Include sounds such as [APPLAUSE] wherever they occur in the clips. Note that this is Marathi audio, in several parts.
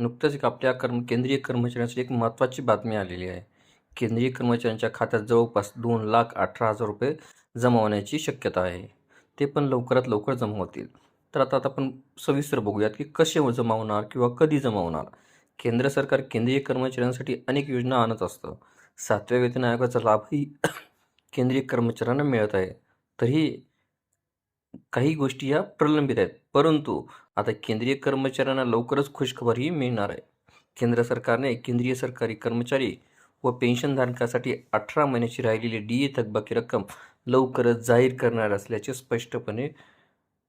नुकतंच एक आपल्या कर्म केंद्रीय कर्मचाऱ्यांसाठी एक महत्त्वाची बातमी आलेली आहे. केंद्रीय कर्मचाऱ्यांच्या खात्यात जवळपास दोन लाख अठरा हजार रुपये जमा होण्याची शक्यता आहे. ते पण लवकरात लवकर जमा होतील. तर आता आता आपण सविस्तर बघूयात की कसे जमा होणार किंवा कधी जमा होणार. केंद्र सरकार केंद्रीय कर्मचाऱ्यांसाठी अनेक योजना आणत असतं. सातव्या वेतन आयोगाचा लाभही [CLEARS THROAT] केंद्रीय कर्मचाऱ्यांना मिळत आहे. तरीही काही गोष्टी या प्रलंबित आहेत. परंतु आता केंद्रीय कर्मचाऱ्यांना लवकरच खुशखबरही मिळणार आहे. केंद्र सरकारने केंद्रीय सरकारी कर्मचारी व पेन्शनधारकासाठी अठरा महिन्याची राहिलेली डी ए थकबाकी रक्कम लवकरच जाहीर करणार असल्याचे स्पष्टपणे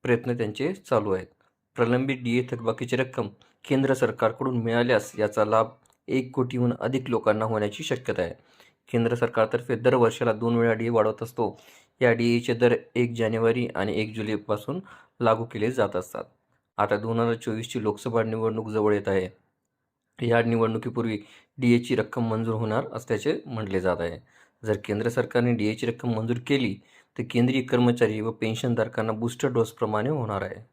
प्रयत्न त्यांचे चालू आहेत. प्रलंबित डी ए थकबाकीची रक्कम केंद्र सरकारकडून मिळाल्यास याचा लाभ एक कोटीहून अधिक लोकांना होण्याची शक्यता आहे. केंद्र सरकारतर्फे दरवर्षाला दोन वेळा डी ए वाढवत असतो. या डी एचे दर एक जानेवारी आणि एक जुलैपासून लागू केले जात असतात. आता दोन हजार चोवीसची लोकसभा निवडणूक जवळ येत आहे. या निवडणुकीपूर्वी डी एची रक्कम मंजूर होणार असल्याचे म्हटले जात आहे. जर केंद्र सरकारने डी एची रक्कम मंजूर केली तर केंद्रीय कर्मचारी व पेन्शनधारकांना बूस्टर डोसप्रमाणे होणार आहे.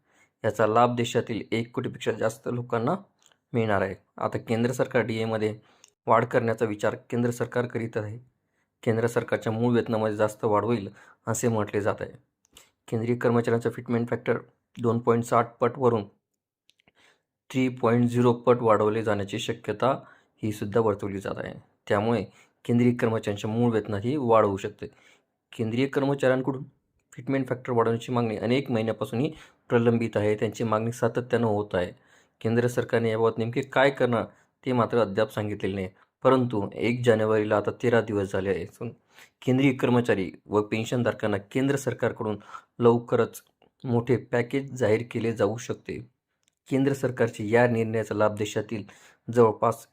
याचा लाभ देशातील एक कोटीपेक्षा जास्त लोकांना मिळणार आहे. आता केंद्र सरकार डी एमध्ये वाढ करण्याचा विचार केंद्र सरकार करीत आहे. केंद्र सरकारच्या मूळ वेतनामध्ये जास्त वाढ होईल असे म्हटले जात आहे. केंद्रीय कर्मचाऱ्यांचा फिटमेंट फॅक्टर दोन पॉईंट साठ पटवरून थ्री पॉईंट झिरो पट वाढवले जाण्याची शक्यता ही सुद्धा वर्तवली जात आहे. त्यामुळे केंद्रीय कर्मचाऱ्यांच्या मूळ वेतनातही वाढ होऊ शकते. केंद्रीय कर्मचाऱ्यांकडून फिटमेंट फॅक्टर वाढवण्याची मागणी अनेक महिन्यापासूनही प्रलंबित आहे. त्यांची मागणी सातत्यानं होत आहे. केंद्र सरकारने याबाबत नेमके काय करणार ते मात्र अद्याप सांगितलेले नाही. परंतु एक जानेवारीला आता तेरा दिवस झाले आहे केंद्रीय कर्मचारी व पेन्शनधारकांना केंद्र सरकारकडून लवकरच मोठे पॅकेज जाहीर केले जाऊ शकते. केंद्र सरकारच्या या निर्णयाचा लाभ देशातील जवळपास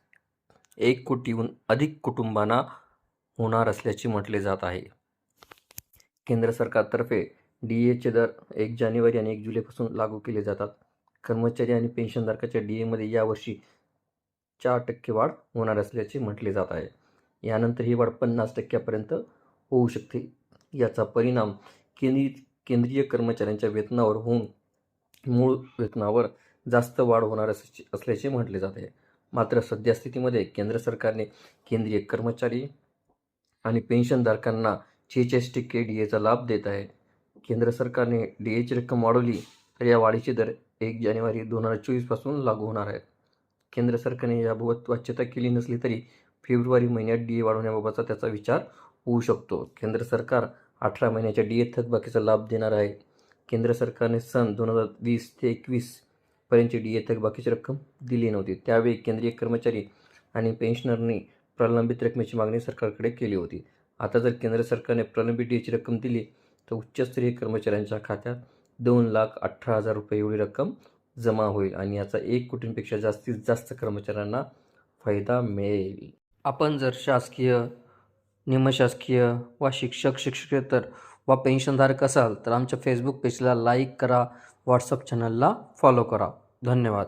एक कोटीहून अधिक कुटुंबांना होणार असल्याचे म्हटले जात आहे. केंद्र सरकारतर्फे डी एचे दर एक जानेवारी आणि एक जुलैपासून लागू केले जातात. कर्मचारी आणि पेन्शनधारकाच्या डी एमध्ये यावर्षी चार टक्के वाढ होणार असल्याचे म्हटले जात आहे. यानंतर ही वाढ पन्नास टक्क्यापर्यंत होऊ शकते. याचा परिणाम केंद्रीय केंद्रीय कर्मचाऱ्यांच्या वेतनावर होऊन मूळ वेतनावर जास्त वाढ होणार असल्याचे असल्याचे म्हटले जात आहे. मात्र सद्यस्थितीमध्ये केंद्र सरकारने केंद्रीय कर्मचारी आणि पेन्शनधारकांना छेचाळीस टक्के डी एचा लाभ देत आहे. केंद्र सरकारने डी एची रक्कम वाढवली तर या वाढीचे दर एक जानेवारी दोन हजार चोवीसपासून लागू होणार आहेत. केंद्र सरकारने याबाबत वाच्यता केली नसली तरी फेब्रुवारी महिन्यात डी ए वाढवण्याबाबतचा त्याचा विचार होऊ शकतो. केंद्र सरकार अठरा महिन्याच्या डी ए थकबाकीचा लाभ देणार आहे. केंद्र सरकारने सन दोन हजार वीस ते एकवीस पर्यंतची डी ए थकबाकीची रक्कम दिली नव्हती. त्यावेळी केंद्रीय कर्मचारी आणि पेन्शनरनी प्रलंबित रकमेची मागणी सरकारकडे केली होती. आता जर केंद्र सरकारने प्रलंबित डी एची रक्कम दिली तर उच्चस्तरीय कर्मचाऱ्यांच्या खात्यात दोन लाख अठरा हजार रुपये एवढी रक्कम जमा होईल आणि याचा एक कोटींपेक्षा जास्तीत जास्त कर्मचाऱ्यांना फायदा मिळेल. आपण जर शासकीय निमशासकीय वा शिक्षक शिक्षकेतर वा पेन्शनधारक असाल तर आमच्या फेसबुक पेजला लाईक करा व्हॉट्सअप चॅनलला फॉलो करा. धन्यवाद.